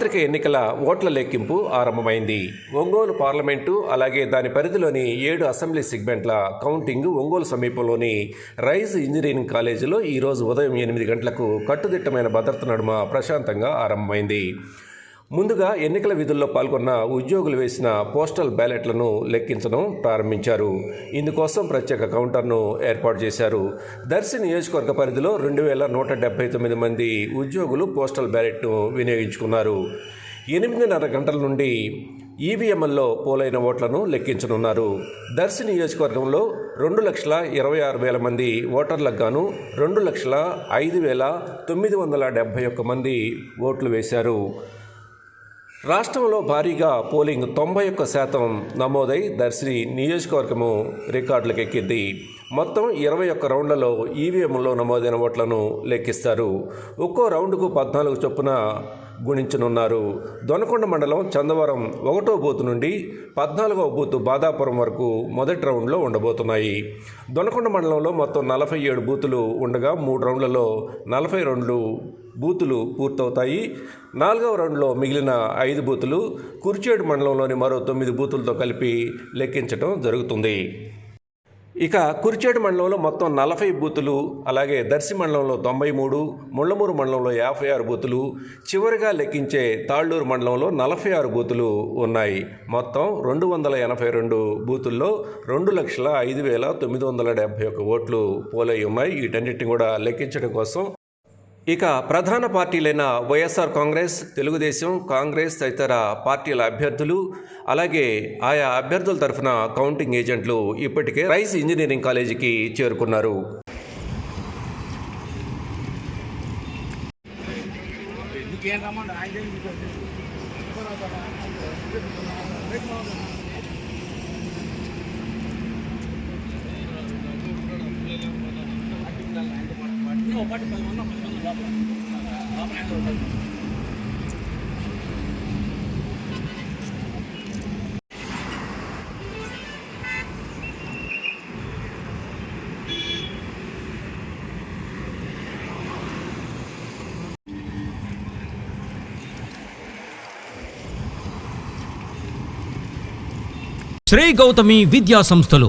సార్వత్రిక ఎన్నికల ఓట్ల లెక్కింపు ఆరంభమైంది. ఒంగోలు పార్లమెంటు అలాగే దాని పరిధిలోని ఏడు అసెంబ్లీ సెగ్మెంట్ల కౌంటింగ్ ఒంగోలు సమీపంలోని రైజ్ ఇంజనీరింగ్ కాలేజీలో ఈరోజు ఉదయం ఎనిమిది గంటలకు కట్టుదిట్టమైన భద్రత నడుమ ప్రశాంతంగా ఆరంభమైంది. ముందుగా ఎన్నికల విధుల్లో పాల్గొన్న ఉద్యోగులు వేసిన పోస్టల్ బ్యాలెట్లను లెక్కించడం ప్రారంభించారు. ఇందుకోసం ప్రత్యేక కౌంటర్ను ఏర్పాటు చేశారు. దర్శి నియోజకవర్గ పరిధిలో రెండు వేల నూట డెబ్బై తొమ్మిది మంది ఉద్యోగులు పోస్టల్ బ్యాలెట్ను వినియోగించుకున్నారు. ఎనిమిదిన్నర గంటల నుండి ఈవీఎంఎల్లో పోలైన ఓట్లను లెక్కించనున్నారు. దర్శి నియోజకవర్గంలో రెండు లక్షల ఇరవై ఆరు వేల మంది ఓటర్లకు గాను రెండు లక్షల ఐదు వేల తొమ్మిది వందల డెబ్భై ఒక్క మంది ఓట్లు వేశారు. రాష్ట్రంలో భారీగా పోలింగ్ తొంభై ఒక్క శాతం నమోదై దర్శి నియోజకవర్గము రికార్డులకు ఎక్కింది మొత్తం ఇరవై ఒక్క రౌండ్లలో ఈవీఎంలో నమోదైన ఓట్లను లెక్కిస్తారు. ఒక్కో రౌండ్కు పద్నాలుగు చొప్పున గుణించనున్నారు. దొనకొండ మండలం చందవరం ఒకటో బూత్ నుండి పద్నాలుగవ బూతు బాదాపురం వరకు మొదటి రౌండ్లో ఉండబోతున్నాయి. దొనకొండ మండలంలో మొత్తం నలభై ఏడు బూతులు ఉండగా మూడు రౌండ్లలో నలభై రెండు బూతులు పూర్తవుతాయి. నాలుగవ రౌండ్లో మిగిలిన ఐదు బూతులు కుర్చేడు మండలంలోని మరో తొమ్మిది బూతులతో కలిపి లెక్కించడం జరుగుతుంది. ఇక కురిచేడు మండలంలో మొత్తం నలభై బూతులు అలాగే దర్శి మండలంలో తొంభై మూడు ముళ్ళమూరు మండలంలో యాభై ఆరు బూతులు చివరిగా లెక్కించే తాళ్ళూరు మండలంలో నలభై ఆరు బూతులు ఉన్నాయి. మొత్తం రెండు వందల ఎనభై రెండు బూతుల్లో రెండు లక్షల ఐదు వేల తొమ్మిది వందల డెబ్భై ఒక్క ఓట్లు పోలై ఉన్నాయి. వీటన్నిటిని కూడా లెక్కించడం కోసం ఇక ప్రధాన పార్టీలైన వైఎస్ఆర్ కాంగ్రెస్ తెలుగుదేశం కాంగ్రెస్ తదితర పార్టీల అభ్యర్థులు అలాగే ఆయా అభ్యర్థుల తరఫున కౌంటింగ్ ఏజెంట్లు ఇప్పటికే రైస్ ఇంజనీరింగ్ కాలేజీకి చేరుకున్నారు శ్రీ గౌతమి విద్యా సంస్థలు.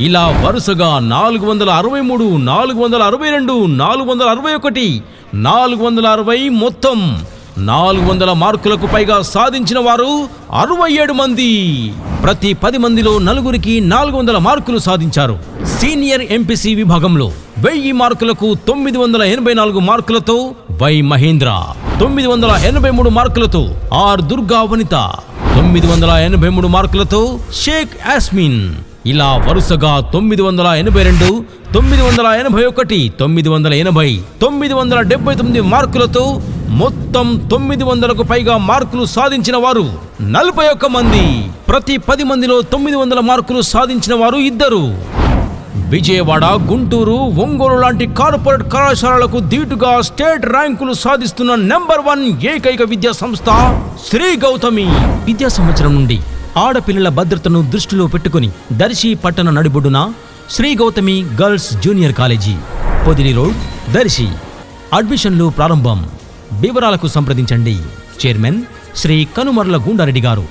ఇలా వరుసగా నాలుగు వందల అరవై మూడు నాలుగు వందల అరవై రెండు నాలుగు వందల అరవై ఒకటి నాలుగు వందల అరవై మొత్తం నాలుగు వందల మార్కులకు పైగా సాధించిన వారు అరవై ఏడు మంది. ప్రతి పది మందిలో నలుగురికి నాలుగు వందల మార్కులు సాధించారు. సీనియర్ ఎంపీసీ విభాగంలో వెయ్యి మార్కులకు తొమ్మిది వందల ఎనభై నాలుగు మార్కులతో వై మహేంద్ర తొమ్మిది వందల ఎనభై మూడు మార్కులతో ఆర్ దుర్గా వనిత తొమ్మిది వందల ఎనభై మూడు మార్కులతో షేక్ యాస్మిన్ ఇలా వరుసగా తొమ్మిది వందల ఎనభై రెండు తొమ్మిది వందల ఎనభై ఒకటి తొమ్మిది వందల ఎనభై తొమ్మిది వందల డెబ్బై తొమ్మిది మార్కులతో మొత్తం తొమ్మిది వందలకు పైగా మార్కులు సాధించిన వారు నలభై ఒక్క మంది. ప్రతి పది మందిలో తొమ్మిది వందల మార్కులు సాధించిన వారు ఇద్దరు. విజయవాడ గుంటూరు ఒంగోలు లాంటి కార్పొరేట్ కళాశాలలకు ధీటుగా స్టేట్ ర్యాంకులు సాధిస్తున్న నెంబర్ వన్ ఏకైక విద్యా సంస్థ శ్రీ గౌతమి. విద్యా సంవత్సరం నుండి ఆడపిల్లల భద్రతను దృష్టిలో పెట్టుకుని దర్శి పట్టణ నడిబొడ్డున Shri Gautami girls junior college Podili road Darsi. అడ్మిషన్లు ప్రారంభం. వివరాలకు సంప్రదించండి. చైర్మన్ శ్రీ కనుమర్ల గుండారెడ్డి గారు.